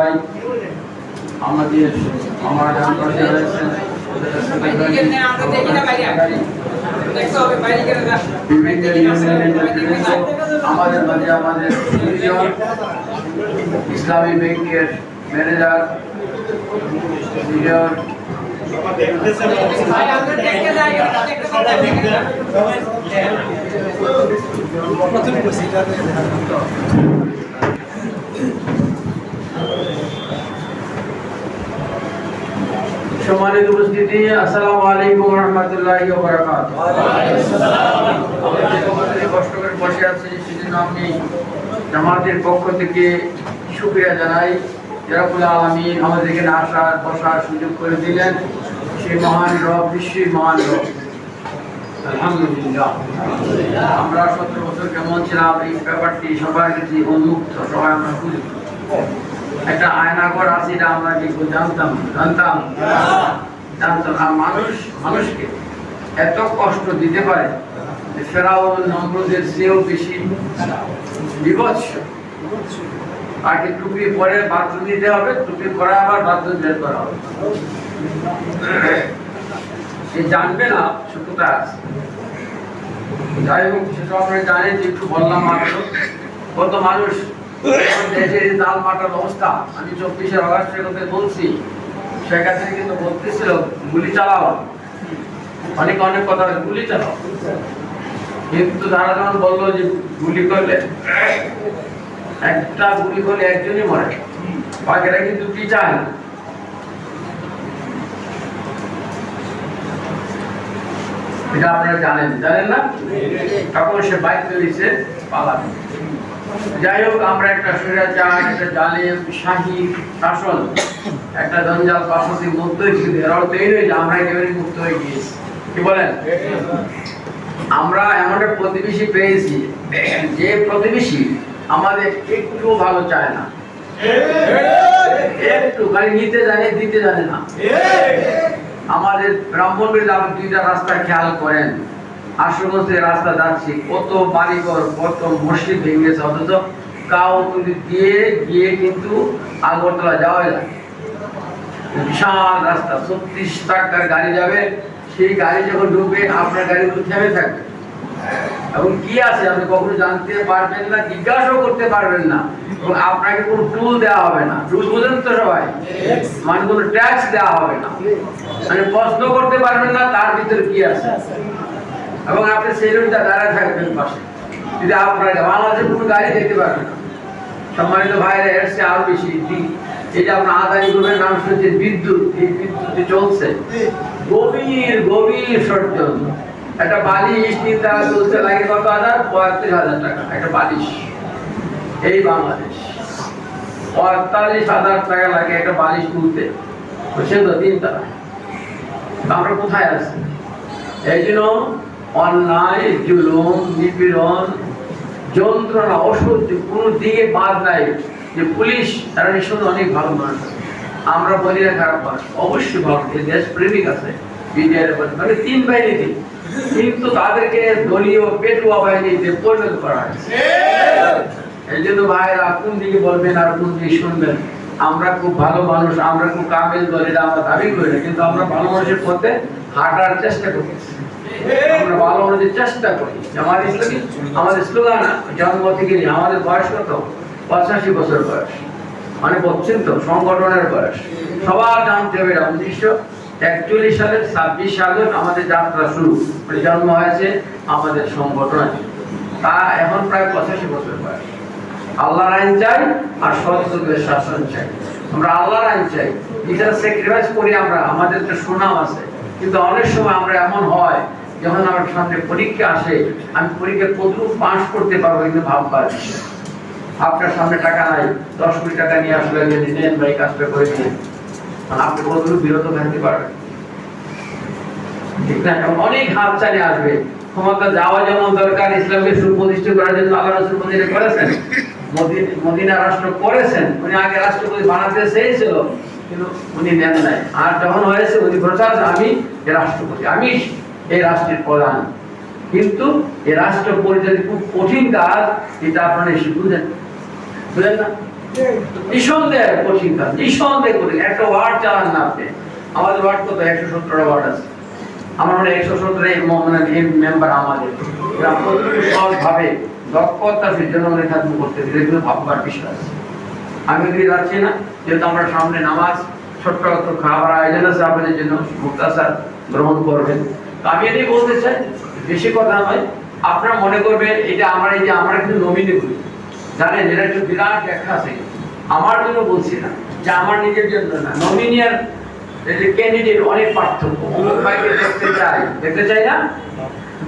শহীদুল ভাই আমাদের আমার ডান পাশে রয়েছেন বিভিন্ন ইউনিয়নের নেতৃবৃন্দ, আমাদের মাঝে আমাদের দুইজন ইসলামী ব্যাংকের ম্যানেজার দুইজন সম্মানিত উপস্থিতি, আসসালামু আলাইকুম রহমতুল্লাহি ওয়া বারাকাতুহু। আমরা যে কষ্ট পক্ষ থেকে শুকরিয়া জানাই। রব্বুল আলামিন আমাদের এখানে আসার, বসার সুযোগ করে দিলেন। সেই মহান রব বিশ্বের মহান রব। আলহামদুলিল্লাহ। আমরা সতেরো বছর কেমন ছিলাম, এই ব্যাপারটি সবার কাছে উন্মুক্ত, সবাই আমরা বুঝি একটা আয়নাঘর আছে, এটা আমরা কি জানতাম জানতাম। জানতাম। আর মানুষ, মানুষকে এত কষ্ট দিতে পারে ফেরাউন নম্রদের চেয়েও বেশি বিভৎস। তাকে টুপি পরে বাথরুম দিতে হবে, টুপি পরে আবার বাথরুম বের করা হবে। সে জানবে না সে কোথায় আছে। যাই হোক সেটা আমরা জানি যে একটু বললাম মাত্র। কত মানুষ দেশের এই দাল মাটার অবস্থা আমি চব্বিশে অগাস্টের কথা বলছি শেখ হাসিনা কিন্তু বলতেছিল গুলি চালাও। অনেক অনেক কথা গুলি চালাও। কিন্তু তারা যখন বলল যে গুলি করলে একটা গুলি করলে একজনই মরে বাকিরা কিন্তু কি চায়? এটা আপনারা জানেন জানেন না? তখন সে বাইক চলেছে পালাবে যাই হোক আমরা একটা স্বৈরাচার একটা জালেম শাহী শাসন একটা জঞ্জাল বাসতির মধ্যে ছিল এর অর্থ এই নয় যে আমরা একেবারে মুক্ত হয়ে গিয়েছি। কি বলেন? আমরা এমন একটা প্রতিবেশী পেয়েছি যে প্রতিবেশী আমাদের একটু ভালো চায় না। একটু খালি নিতে জানে দিতে জানে না। আমাদের ব্রাহ্মণবাড়িতে আপনি দুইটা রাস্তা খেয়াল করেন। আশুগঞ্জে রাস্তা যাচ্ছি, কত বাড়িঘর, কত মসজিদ ভেঙে গেছে, অথচ কাউতুলি দিয়ে গিয়ে কিন্তু আগরতলা যাওয়া যায় বিশাল রাস্তা, ছত্রিশ টাকার গাড়ি যাবে, সেই গাড়ি যখন ঢুকবে, আপনার থেমে থাকবে। এবং কি আছে, আপনি কখনো জানতে পারবেন না, জিজ্ঞাসাও করতে পারবেন না, এবং আপনাকে কোনো টুল দেওয়া হবে না। টুল বোঝেন তো সবাই? মানে কোনো ট্যাক্স দেওয়া হবে না। মানে প্রশ্ন করতে পারবেন না, তার ভিতরে কি আছে? এবং আপনি সেই দাঁড়ায় থাকবেন পাশে। যদি আপনার বাংলাদেশে কোনো গাড়ি দেখতে পারবেন সম্মানিত ভাইরা এসছে আরও বেশি এই আপনার আদানি গ্রুপের নাম শুনছে, বিদ্যুৎ, এই বিদ্যুৎ চলছে। গভীর গভীর একটা বালিশ তিন চলছে, লাগে কত হাজার? পঁয়ত্রিশ হাজার টাকা, একটা বালিশ। এই বাংলাদেশ। পঁয়তাল্লিশ হাজার টাকা লাগে একটা বালিশ তুলতে। বুঝছেন তো তিন টাকা আমরা কোথায় আছি? এই জন্য অন্যায় জুলুম নিপীড়ন যন্ত্রণা অসহ্য কোনো দিকে বাদ নাই যে পুলিশ তারা নিঃসন্দেহে অনেক ভালো মানুষ। আমরা বলি না খারাপ মানুষ। অবশ্যই ভালো এই দেশ প্রেমিক আছে বিজয়ের মানে তিন বাহিনীতে কিন্তু তাদেরকে দলীয় পেটুয়া বাহিনীতে পরিণত করা এই জন্য ভাইরা কোন দিকে বলবেন আর কোন দিকে শুনবেন? আমরা খুব ভালো মানুষ আমরা খুব কামেল দল এটা আমরা দাবি করি না। কিন্তু আমরা ভালো মানুষের পথে হাঁটার চেষ্টা করতেছি। আমরা ভালো চেষ্টা করি। আমাদের ইসলামী আমাদের স্লোগান জন্ম থেকে আমাদের বয়স কত? পঁচাশি বছর বয়স। মানে তো, সংগঠনের বয়স। সবার জানতে হবে একচল্লিশ সালের, ছাব্বিশ আমাদের যাত্রা শুরু। মানে জন্ম হয়েছে আমাদের সংগঠন। তা এখন প্রায় পঁচাশি বছর বয়স। আল্লাহর আইন চাই আর শাসন চাই। আমরা আল্লাহর আইন চাই। যেটা স্যাক্রিফাইস করি আমরা, আমাদের একটা সুনাম আছে। কিন্তু অনেক সময় আমরা এমন হয় যখন আমার সামনে পরীক্ষা আসে, আমি পরীক্ষা কতটুকু পাস করতে পারব কিন্তু ভাববার। আপনার সামনে টাকা নাই, দশ কোটি টাকা নিয়ে আসলে ভাই কাজটা করে দিন মানে আপনি কতটুকু বিরত থাকতে পারবেন? ঠিক না? অনেক হাত আসবে। ক্ষমতা যাওয়া যেমন দরকার, ইসলামকে সুপ্রতিষ্ঠিত করার জন্য আল্লাহ রসুল মদিনা করেছেন। মদিনা রাষ্ট্র করেছেন। উনি আগে রাষ্ট্রপতি বানাতে চেয়েছিল, কিন্তু উনি নেন নাই। আর যখন হয়েছে, উনি প্রচার আমি রাষ্ট্রপতি, আমি এই রাষ্ট্রের প্রধান। কিন্তু এই রাষ্ট্র পরিচালিত খুব কঠিন কাজ এটা আপনারা এসে বুঝেন। বুঝলেন না? নিঃসন্দেহে কঠিন কাজ, নিঃসন্দেহে কঠিন। একটা ওয়ার্ড চালান না আপনি। আমাদের ওয়ার্ড কত? একশো সত্তর ওয়ার্ড আছে। আমার একশো সত্তর মেম্বার আমাদের। সহজভাবে খাদ্য করতে ভাববার আমি যাচ্ছি না। যেহেতু আমরা সামনে নামাজ, ছোট্ট খাবার আয়োজন আছে। আপনাদের জন্য মুক্তাসার গ্রহণ করবেন। আমি এটাই বলতে চাই, বেশি কথা নয়। আপনারা মনে করবেন, এটা আমার এই যে আমরা কিন্তু নমিনি করি জানেন এটা একটু বিরাট ব্যাখ্যা আছে। আমার জন্য বলছি না, যে আমার নিজের জন্য না। নমিনি আর ক্যান্ডিডেট অনেক পার্থক্য। অমুক ভাইকে দেখতে চাই। দেখতে চাই না?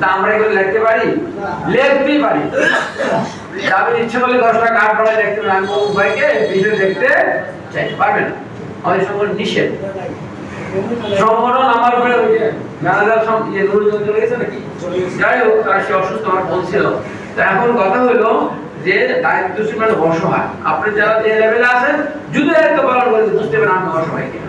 তা আমরা এগুলো লিখতে পারি? লিখতেই পারি। আপনি ইচ্ছে করলে দশটা কার্ড পড়ায় দেখতে পারেন। অমুক ভাইকে বিষয় দেখতে চাই। পারবেন? আমাদের সঙ্গে নিষেধ। সংগঠন আমার উপরে ম্যানেজার সব ইয়ে নুরুল চলে গেছে নাকি? যাই হোক তার সে অসুস্থ আমার বলছিল। তো এখন কথা হলো যে দায়িত্বশীল মানে অসহায়। আপনি যারা যে লেভেলে আছেন যদি দায়িত্ব পালন করে বুঝতে পারেন আমি অসহায় কিনা।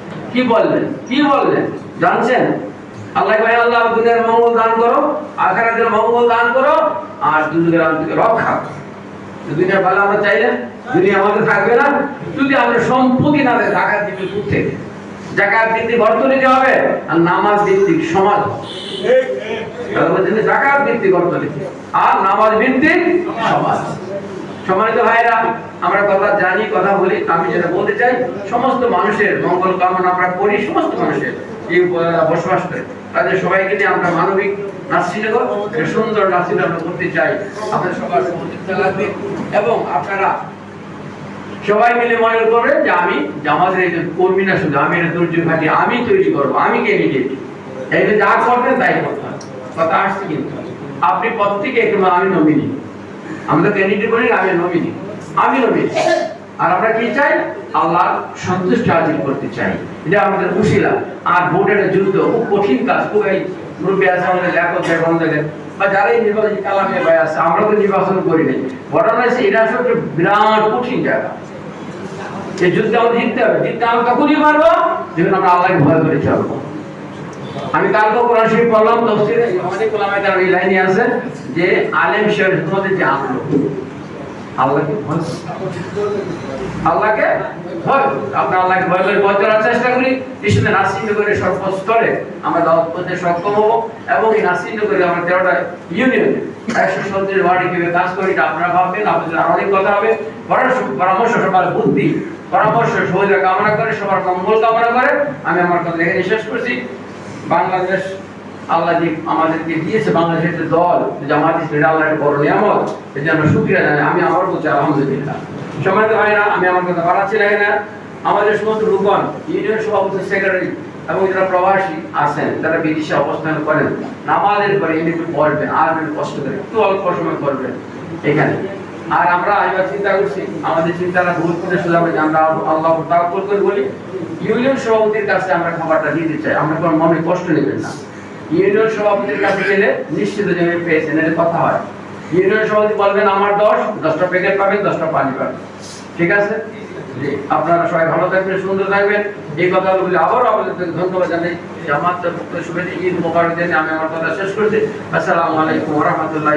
কি বললেন কি বললেন জানছেন? আল্লাহ ভাই আল্লাহ দুনিয়ার মঙ্গল দান করো আখিরাতের মঙ্গল দান করো আর দুনিয়ার রক্ষা দুনিয়ার ভালো আমরা চাই না দুনিয়া আমাদের থাকবে না। যদি আমরা সম্পত্তি না দেয় টাকা দিতে দূর থেকে। জাকাত ভিত্তিক অর্থনীতি হবে আর নামাজ ভিত্তিক সমাজ জাকাত ভিত্তিক অর্থনীতি আর নামাজ ভিত্তিক সমাজ সম্মানিত ভাইরা আমরা কথা জানি, কথা বলি, আমি যেটা বলতে চাই, সমস্ত মানুষের মঙ্গল কামনা আমরা করি, সমস্ত মানুষের বসবাস করে। তাদের সবাইকে নিয়ে আমরা মানবিক নাসিনগর সুন্দর নাসিন আমরা করতে চাই। আপনাদের সবার সহযোগিতা লাগবে এবং আপনারা সবাই মিলে মনে করবেন যে আমি এই কর্মী না, শুধু আমি দুর্যোগ ঘাটি আমি তৈরি করব, আমি ক্যান্ডিডেট এই যে করবেন তাই হবে। কথা আসছে কিন্তু। আপনি প্রত্যেকে একটু আমি নমিনি। আমরা ক্যান্ডিডেট বলি আমি নমিনি আমি নমিনি আর আমরা কি চাই? আল্লাহ সন্তুষ্ট হাজির করতে চাই। এটা আমাদের উশিলা। আর ভোটের যুদ্ধ, খুব কঠিন কাজ, খুব এই মুরব্বী আছে আমাদের লেখক বেগম দেখেন বা যারা এই নির্বাচন কালামে ভাই আছে আমরা তো নির্বাচন করি নাই। ঘটনা হচ্ছে এটা আসলে বিরাট কঠিন জায়গা। এই যুদ্ধে আমাদের জিততে হবে। জিততে আমরা তখনই পারব যখন আমরা আল্লাহকে ভয় করে চলবো আমি কালকে কোরআন শরীফ পড়লাম তফসিরে অনেক ওলামায়ে তার এই লাইনে আছে। যে আলেম শের তোমাদের যে আমল আল্লাহকে ভয় আল্লাহকে ভয় আল্লাহকে ভয় করে ভয় করার চেষ্টা করি। নাসিন্দ করে সর্বস্তরে আমরা দাওয়াত করতে সক্ষম হব এবং এই করে আমরা তেরোটা একশো ওয়ার্ডে কীভাবে কাজ করি এটা আপনারা ভাববেন, আপনাদের অনেক কথা হবে। পরামর্শ সবার বুদ্ধি। পরামর্শ সহযোগিতা কামনা করে, সবার মঙ্গল কামনা করে। আমি আমার কথা এখানে শেষ করছি। বাংলাদেশ আল্লাহ যে আমাদেরকে দিয়েছে বাংলাদেশের যে দল জামাত ইসলামী আল্লাহ একটা বড় নিয়ামত, এই জন্য শুক্রিয়া জানাই। আমি আবার বলছি, আলহামদুলিল্লাহ। সম্মানিত ভাইরা আমি আমার কথা বাড়াচ্ছি না এখানে। আমাদের সমস্ত রূপন ইউনিয়ন সভাপতি, সেক্রেটারি এবং যারা প্রবাসী আছেন, যারা বিদেশে অবস্থান করেন, নামাজের পরে এমনি একটু পড়বেন, আর একটু কষ্ট করে, একটু অল্প সময় করবেন এখানে। আর আমরা এবার চিন্তা করছি, আমাদের চিন্তাটা ভুল করে শুধু আমরা আমরা আল্লাহ করে বলি, ইউনিয়ন সভাপতির কাছে আমরা খাবারটা দিতে চাই। আমরা কোনো মনে কষ্ট নেবেন না। ইউনিয়ন সভাপতির কাছে গেলে নিশ্চিত জমি পেয়েছেন কথা হয়। ইউনিয়ন সভাপতি বলবেন, আমার দশ, দশটা প্যাকেট পাবেন, দশটা পানি পাবেন। ঠিক আছে? আপনারা সবাই ভালো থাকবেন, সুন্দর থাকবেন। এই কথাগুলি আপনাদের ধন্যবাদ জানাই। জামাত শুভেচ্ছা ঈদ মোবারক আমি আমার কথা শেষ করছি। আসসালামু আলাইকুম রহমতুল্লাহ